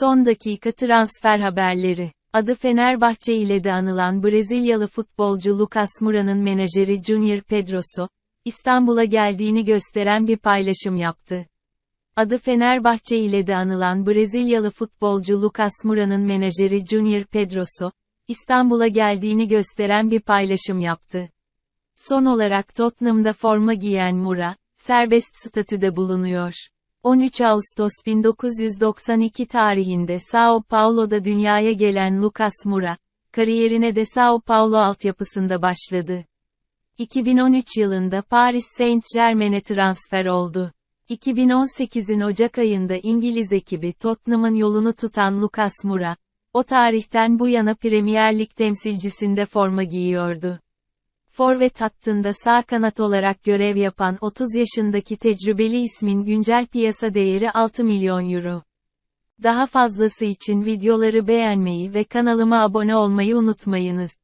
Son dakika transfer haberleri. Adı Fenerbahçe ile de anılan Brezilyalı futbolcu Lucas Moura'nın menajeri Junior Pedroso, İstanbul'a geldiğini gösteren bir paylaşım yaptı. Adı Fenerbahçe ile de anılan Brezilyalı futbolcu Lucas Moura'nın menajeri Junior Pedroso, İstanbul'a geldiğini gösteren bir paylaşım yaptı. Son olarak Tottenham'da forma giyen Moura, serbest statüde bulunuyor. 13 Ağustos 1992 tarihinde Sao Paulo'da dünyaya gelen Lucas Moura, kariyerine de Sao Paulo altyapısında başladı. 2013 yılında Paris Saint-Germain'e transfer oldu. 2018'in Ocak ayında İngiliz ekibi Tottenham'ın yolunu tutan Lucas Moura, o tarihten bu yana Premier Lig temsilcisinde forma giyiyordu. Forvet hattında sağ kanat olarak görev yapan 30 yaşındaki tecrübeli ismin güncel piyasa değeri 6 milyon euro. Daha fazlası için videoları beğenmeyi ve kanalıma abone olmayı unutmayınız.